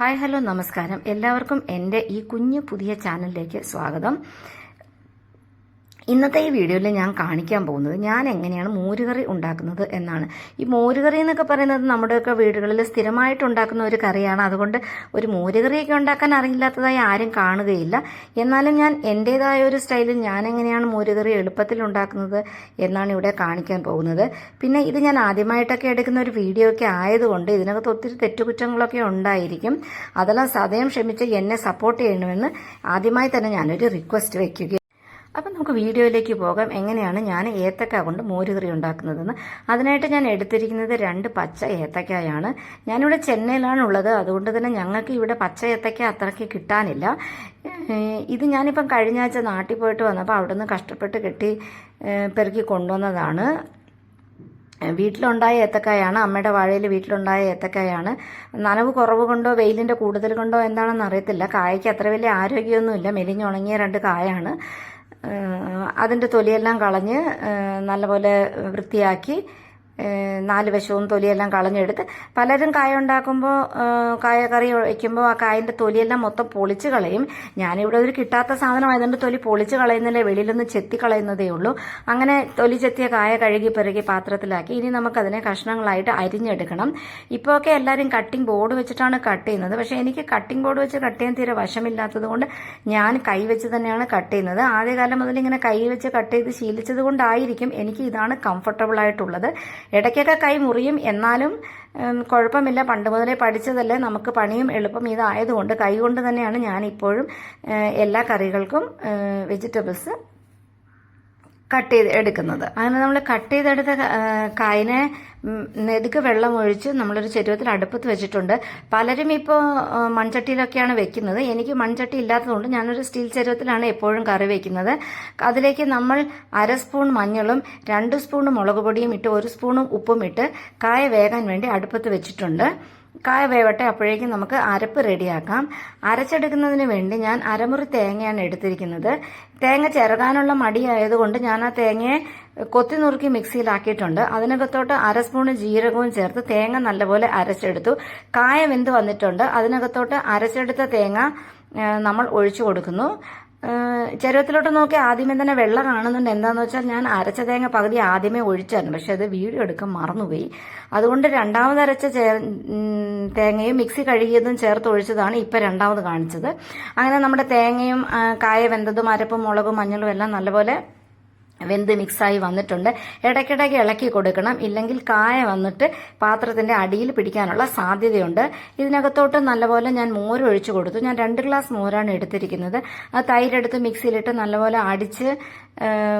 Hi hello നമസ്കാരം. എല്ലാവർക്കും എന്റെ ഈ കുഞ്ഞു പുതിയ ചാനലിലേക്ക് സ്വാഗതം. ഇന്നത്തെ ഈ വീഡിയോയിൽ ഞാൻ കാണിക്കാൻ പോകുന്നത് ഞാൻ എങ്ങനെയാണ് മോരുകറി ഉണ്ടാക്കുന്നത് എന്നാണ്. ഈ മോരുകറി എന്നൊക്കെ പറയുന്നത് നമ്മുടെയൊക്കെ വീടുകളിൽ സ്ഥിരമായിട്ട് ഉണ്ടാക്കുന്ന ഒരു കറിയാണ്. അതുകൊണ്ട് ഒരു മോരുകറിയൊക്കെ ഉണ്ടാക്കാൻ അറിയില്ലാത്തതായി ആരും കാണുകയില്ല. എന്നാലും ഞാൻ എന്റേതായ ഒരു സ്റ്റൈലിൽ ഞാൻ എങ്ങനെയാണ് മോരുകറി എളുപ്പത്തിൽ ഉണ്ടാക്കുന്നത് എന്നാണ് ഇവിടെ കാണിക്കാൻ പോകുന്നത്. പിന്നെ ഇത് ഞാൻ ആദ്യമായിട്ടൊക്കെ എടുക്കുന്ന ഒരു വീഡിയോ ഒക്കെ ആയതുകൊണ്ട് ഇതിനകത്ത് ഒത്തിരി തെറ്റുകുറ്റങ്ങളൊക്കെ ഉണ്ടായിരിക്കും. അതെല്ലാം സദയം ക്ഷമിച്ച് എന്നെ സപ്പോർട്ട് ചെയ്യണമെന്ന് ആദ്യമായി തന്നെ ഞാനൊരു റിക്വസ്റ്റ് വയ്ക്കുക അപ്പം നമുക്ക് വീഡിയോയിലേക്ക് പോകാം. എങ്ങനെയാണ് ഞാൻ ഏത്തക്ക കൊണ്ട് മോരുകറി ഉണ്ടാക്കുന്നതെന്ന്. അതിനായിട്ട് ഞാൻ എടുത്തിരിക്കുന്നത് രണ്ട് പച്ച ഏത്തക്കായാണ്. ഞാനിവിടെ ചെന്നൈയിലാണ് ഉള്ളത് അതുകൊണ്ട് തന്നെ ഞങ്ങൾക്ക് ഇവിടെ പച്ച ഏത്തക്ക അത്രയ്ക്ക് കിട്ടാനില്ല. ഇത് ഞാനിപ്പം കഴിഞ്ഞ ആഴ്ച നാട്ടിൽ പോയിട്ട് വന്നപ്പോൾ അവിടെ നിന്ന് കഷ്ടപ്പെട്ട് കെട്ടി പെറുക്കി കൊണ്ടുവന്നതാണ്. വീട്ടിലുണ്ടായ ഏത്തക്കായാണ് അമ്മയുടെ വാഴയിൽ വീട്ടിലുണ്ടായ ഏത്തക്കായാണ്. നനവ് കുറവ് കൊണ്ടോ വെയിലിന്റെ കൂടുതൽ കൊണ്ടോ എന്താണെന്ന് അറിയത്തില്ല. കായയ്ക്ക് അത്ര വലിയ ആരോഗ്യമൊന്നുമില്ല. മെലിഞ്ഞുണങ്ങിയ രണ്ട് കായാണ്. അതിന്റെ തൊലിയെല്ലാം കളഞ്ഞ് നല്ലപോലെ വൃത്തിയാക്കി നാല് വശവും തൊലിയെല്ലാം കളഞ്ഞെടുത്ത് പലരും കായ ഉണ്ടാക്കുമ്പോൾ കായ കറി വയ്ക്കുമ്പോൾ ആ കായന്റെ തൊലിയെല്ലാം മൊത്തം പൊളിച്ച് കളയും. ഞാനിവിടെ ഒരു കിട്ടാത്ത സാധനമായതുകൊണ്ട് തൊലി പൊളിച്ച് കളയുന്നില്ല വെളിയിലൊന്ന് ചെത്തി കളയുന്നതേ ഉള്ളൂ. അങ്ങനെ തൊലി ചെത്തിയ കായ കഴുകി പെറുകി പാത്രത്തിലാക്കി ഇനി നമുക്കതിനെ കഷ്ണങ്ങളായിട്ട് അരിഞ്ഞെടുക്കണം. ഇപ്പോൾ ഒക്കെ എല്ലാവരും കട്ടിംഗ് ബോർഡ് വെച്ചിട്ടാണ് കട്ട് ചെയ്യുന്നത്. പക്ഷേ എനിക്ക് കട്ടിംഗ് ബോർഡ് വെച്ച് കട്ട് ചെയ്യാൻ തീരെ വശമില്ലാത്തതുകൊണ്ട് ഞാൻ കൈ വെച്ച് തന്നെയാണ് കട്ട് ചെയ്യുന്നത്. ആദ്യകാലം മുതൽ ഇങ്ങനെ കൈ വെച്ച് കട്ട് ചെയ്ത് ശീലിച്ചത് കൊണ്ടായിരിക്കും എനിക്ക് ഇതാണ് കംഫർട്ടബിൾ ആയിട്ടുള്ളത്. ഇടയ്ക്കൊക്കെ കൈ മുറിയും. എന്നാലും കുഴപ്പമില്ല. പണ്ട് മുതലേ പഠിച്ചതല്ലേ നമുക്ക് പണിയും എളുപ്പം ഇതായതുകൊണ്ട് കൈ കൊണ്ട് തന്നെയാണ് ഞാൻ ഇപ്പോഴും എല്ലാ കറികൾക്കും വെജിറ്റബിൾസ് കട്ട് ചെയ്ത് എടുക്കുന്നത്. അങ്ങനെ നമ്മൾ കട്ട് ചെയ്തെടുത്ത കായനെ നെതുക്ക് വെള്ളം ഒഴിച്ച് നമ്മളൊരു ചെരുവത്തിൽ അടുപ്പത്ത് വെച്ചിട്ടുണ്ട്. പലരും ഇപ്പോൾ മൺചട്ടിയിലൊക്കെയാണ് വെക്കുന്നത്. എനിക്ക് മൺചട്ടി ഇല്ലാത്തതുകൊണ്ട് ഞാനൊരു സ്റ്റീൽ ചെരുവത്തിലാണ് എപ്പോഴും കറി വെക്കുന്നത്. അതിലേക്ക് നമ്മൾ അര സ്പൂൺ മഞ്ഞളും രണ്ട് സ്പൂൺ മുളക് പൊടിയും ഇട്ട് ഒരു സ്പൂണും ഉപ്പും ഇട്ട് കായ വേകാൻ വേണ്ടി അടുപ്പത്ത് വെച്ചിട്ടുണ്ട്. കായ വേവട്ടെ അപ്പോഴേക്കും നമുക്ക് അരപ്പ് റെഡിയാക്കാം. അരച്ചെടുക്കുന്നതിന് വേണ്ടി ഞാൻ അരമുറി തേങ്ങയാണ് എടുത്തിരിക്കുന്നത്. തേങ്ങ ചിരകാനുള്ള മടിയായതുകൊണ്ട് ഞാൻ ആ തേങ്ങയെ കൊത്തി നുറുക്കി മിക്സിയിലാക്കിയിട്ടുണ്ട്. അതിനകത്തോട്ട് അര സ്പൂണ് ജീരകവും ചേർത്ത് തേങ്ങ നല്ലപോലെ അരച്ചെടുത്തു. കായ വെന്ത് വന്നിട്ടുണ്ട്. അതിനകത്തോട്ട് അരച്ചെടുത്ത തേങ്ങ നമ്മൾ ഒഴിച്ചു കൊടുക്കുന്നു. ചരുവത്തിലോട്ട് നോക്കി ആദ്യമേ തന്നെ വെള്ളം കാണുന്നുണ്ട്. എന്താണെന്ന് വെച്ചാൽ ഞാൻ അരച്ച തേങ്ങ പകുതി ആദ്യമേ ഒഴിച്ചായിരുന്നു. പക്ഷെ അത് വീഡിയോ എടുക്കാൻ മറന്നുപോയി. അതുകൊണ്ട് രണ്ടാമത് അരച്ച തേങ്ങയും മിക്സി കഴുകിയതും ചേർത്ത് ഒഴിച്ചതാണ് ഇപ്പം രണ്ടാമത് കാണിച്ചത്. അങ്ങനെ നമ്മുടെ തേങ്ങയും കായ വെന്തതും അരപ്പും മുളകും മഞ്ഞളും എല്ലാം നല്ലപോലെ വെന്ത് മിക്സായി വന്നിട്ടുണ്ട്. ഇടയ്ക്കിടയ്ക്ക് ഇളക്കി കൊടുക്കണം. ഇല്ലെങ്കിൽ കായ വന്നിട്ട് പാത്രത്തിന്റെ അടിയിൽ പിടിക്കാനുള്ള സാധ്യതയുണ്ട്. ഇതിനകത്തോട്ട് നല്ലപോലെ ഞാൻ മോര് ഒഴിച്ചു കൊടുത്തു. ഞാൻ രണ്ട് ഗ്ലാസ് മോരാണ് എടുത്തിരിക്കുന്നത്. ആ തൈരെടുത്ത് മിക്സിയിലിട്ട് നല്ലപോലെ അടിച്ച്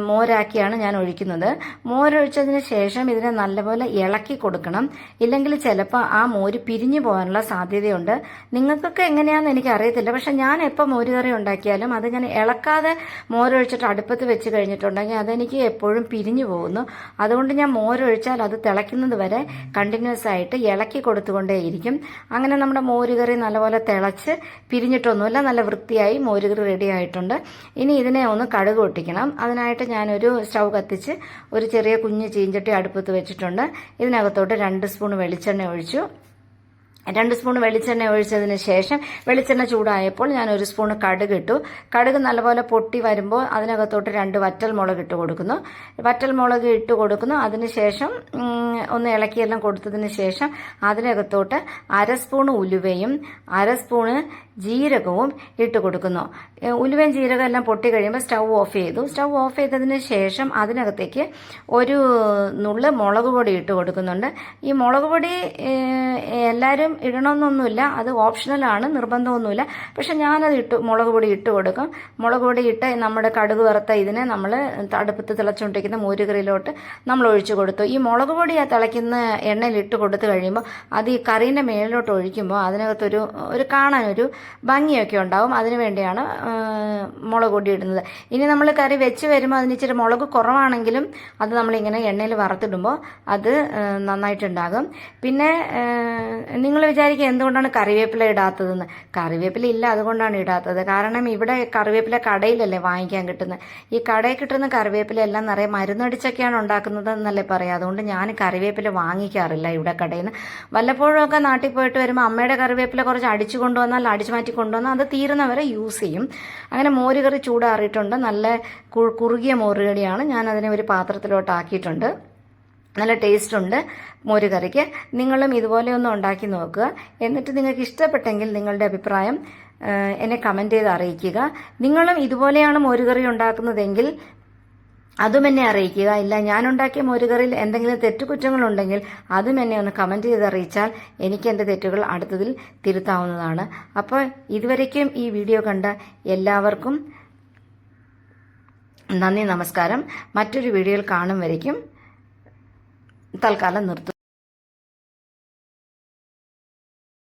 മോരാക്കിയാണ് ഞാൻ ഒഴിക്കുന്നത്. മോരൊഴിച്ചതിന് ശേഷം ഇതിനെ നല്ലപോലെ ഇളക്കി കൊടുക്കണം. ഇല്ലെങ്കിൽ ചിലപ്പോൾ ആ മോര് പിരിഞ്ഞു പോകാനുള്ള സാധ്യതയുണ്ട്. നിങ്ങൾക്കൊക്കെ എങ്ങനെയാണെന്ന് എനിക്ക് അറിയത്തില്ല. പക്ഷെ ഞാൻ എപ്പോൾ മോരുകറി ഉണ്ടാക്കിയാലും അത് ഞാൻ ഇളക്കാതെ മോരൊഴിച്ചിട്ട് അടുപ്പത്ത് വെച്ച് കഴിഞ്ഞിട്ടുണ്ടെങ്കിൽ അതെനിക്ക് എപ്പോഴും പിരിഞ്ഞു പോകുന്നു. അതുകൊണ്ട് ഞാൻ മോരൊഴിച്ചാൽ അത് തിളയ്ക്കുന്നത് വരെ കണ്ടിന്യൂസ് ആയിട്ട് ഇളക്കി കൊടുത്തുകൊണ്ടേയിരിക്കും. അങ്ങനെ നമ്മുടെ മോരുകറി നല്ലപോലെ തിളച്ച് പിരിഞ്ഞിട്ടൊന്നുമില്ല. നല്ല വൃത്തിയായി മോരുകറി റെഡി ആയിട്ടുണ്ട്. ഇനി ഇതിനെ ഒന്ന് കടുക് ഒട്ടിക്കണം അതിനായിട്ട് ഞാനൊരു സ്റ്റൗ കത്തിച്ച് ഒരു ചെറിയ കുഞ്ഞ് ചീഞ്ചട്ടി അടുപ്പത്ത് വെച്ചിട്ടുണ്ട്. ഇതിനകത്തോട്ട് രണ്ട് സ്പൂൺ വെളിച്ചെണ്ണ ഒഴിച്ചു. രണ്ട് സ്പൂൺ വെളിച്ചെണ്ണ ഒഴിച്ചതിന് ശേഷം വെളിച്ചെണ്ണ ചൂടായപ്പോൾ ഞാൻ ഒരു സ്പൂൺ കടുക് ഇട്ടു. കടുക് നല്ലപോലെ പൊട്ടി വരുമ്പോൾ അതിനകത്തോട്ട് രണ്ട് വറ്റൽ മുളക് ഇട്ട് കൊടുക്കുന്നു. വറ്റൽ മുളക് ഇട്ട് കൊടുക്കുന്നു. അതിനുശേഷം ഒന്ന് ഇളക്കിയെല്ലാം കൊടുത്തതിന് ശേഷം അതിനകത്തോട്ട് അര സ്പൂൺ ഉലുവയും അര സ്പൂണ് ജീരകവും ഇട്ട് കൊടുക്കുന്നു. ഉലുവയും ജീരകം എല്ലാം പൊട്ടി കഴിയുമ്പോൾ സ്റ്റൗ ഓഫ് ചെയ്തു. സ്റ്റൗ ഓഫ് ചെയ്തതിന് ശേഷം അതിനകത്തേക്ക് ഒരു നുള്ള് മുളക് പൊടി ഇട്ട് കൊടുക്കുന്നുണ്ട്. ഈ മുളക് പൊടി എല്ലാവരും ഇടണമെന്നൊന്നുമില്ല അത് ഓപ്ഷണലാണ് നിർബന്ധമൊന്നുമില്ല. പക്ഷെ ഞാനത് ഇട്ട് മുളക് പൊടി ഇട്ട് കൊടുക്കും. മുളക് പൊടി ഇട്ട് നമ്മുടെ കടുക് വറുത്ത ഇതിനെ നമ്മൾ തടുപ്പത്ത് തിളച്ചുകൊണ്ടിരിക്കുന്ന മോരുകറിയിലോട്ട് നമ്മൾ ഒഴിച്ചു കൊടുത്തു. ഈ മുളക് പൊടി ആ തിളയ്ക്കുന്ന എണ്ണയിൽ ഇട്ട് കൊടുത്തു കഴിയുമ്പോൾ അത് ഈ കറീന്റെ മേളിലോട്ട് ഒഴിക്കുമ്പോൾ അതിനകത്തൊരു ഒരു കാണാനൊരു ഭംഗിയൊക്കെ ഉണ്ടാവും. അതിനു വേണ്ടിയാണ് മുളക് പൊടി ഇടുന്നത്. ഇനി നമ്മൾ കറി വെച്ച് വരുമ്പോൾ അതിന് ഇച്ചിരി മുളക് കുറവാണെങ്കിലും അത് നമ്മളിങ്ങനെ എണ്ണയിൽ വറുത്തിടുമ്പോൾ അത് നന്നായിട്ടുണ്ടാകും പിന്നെ നിങ്ങൾ വിചാരിക്കുക എന്തുകൊണ്ടാണ് കറിവേപ്പില ഇടാത്തതെന്ന്. കറിവേപ്പില ഇല്ല അതുകൊണ്ടാണ് ഇടാത്തത്. കാരണം ഇവിടെ കറിവേപ്പില കടയിലല്ലേ വാങ്ങിക്കാൻ കിട്ടുന്നത്. ഈ കടയിൽ കിട്ടുന്ന കറിവേപ്പില എല്ലാം നിറയെ മരുന്നടിച്ചൊക്കെയാണ് ഉണ്ടാക്കുന്നത് എന്നല്ലേ പറയാം. അതുകൊണ്ട് ഞാൻ കറിവേപ്പില വാങ്ങിക്കാറില്ല ഇവിടെ കടയിൽ നിന്ന് വല്ലപ്പോഴും ഒക്കെ നാട്ടിൽ പോയിട്ട് വരുമ്പോൾ അമ്മയുടെ കറിവേപ്പില കുറച്ച് അടിച്ചു കൊണ്ടുവന്നാൽ അടിച്ചു മാറ്റി കൊണ്ടുവന്നാൽ അത് തീരുന്നവരെ യൂസ് ചെയ്യും. അങ്ങനെ മോരുകറി ചൂടാറിയിട്ടുണ്ട്. നല്ല കുറുകിയ മോരുകറിയാണ് ഞാൻ അതിനെ ഒരു പാത്രത്തിലോട്ട് ആക്കിയിട്ടുണ്ട് നല്ല ടേസ്റ്റ് ഉണ്ട് മോരുകറിക്ക്. നിങ്ങളും ഇതുപോലെ ഒന്ന് ഉണ്ടാക്കി നോക്കുക. എന്നിട്ട് നിങ്ങൾക്ക് ഇഷ്ടപ്പെട്ടെങ്കിൽ നിങ്ങളുടെ അഭിപ്രായം എന്നെ കമന്റ് ചെയ്ത് അറിയിക്കുക. നിങ്ങളും ഇതുപോലെയാണ് മോരുകറി ഉണ്ടാക്കുന്നതെങ്കിൽ അതും എന്നെ അറിയിക്കുക. ഇല്ല ഞാൻ ഉണ്ടാക്കിയ മോരുകറിയിൽ എന്തെങ്കിലും തെറ്റുകുറ്റങ്ങളുണ്ടെങ്കിൽ അതും എന്നെ ഒന്ന് കമന്റ് ചെയ്ത് അറിയിച്ചാൽ എനിക്ക് എന്റെ തെറ്റുകൾ അടുത്തതിൽ തിരുത്താവുന്നതാണ്. അപ്പോൾ ഇതുവരേക്കും ഈ വീഡിയോ കണ്ട എല്ലാവർക്കും നന്ദി നമസ്കാരം. മറ്റൊരു വീഡിയോയിൽ കാണും വരയ്ക്കും തൽക്കാലം നിർത്തുന്നു.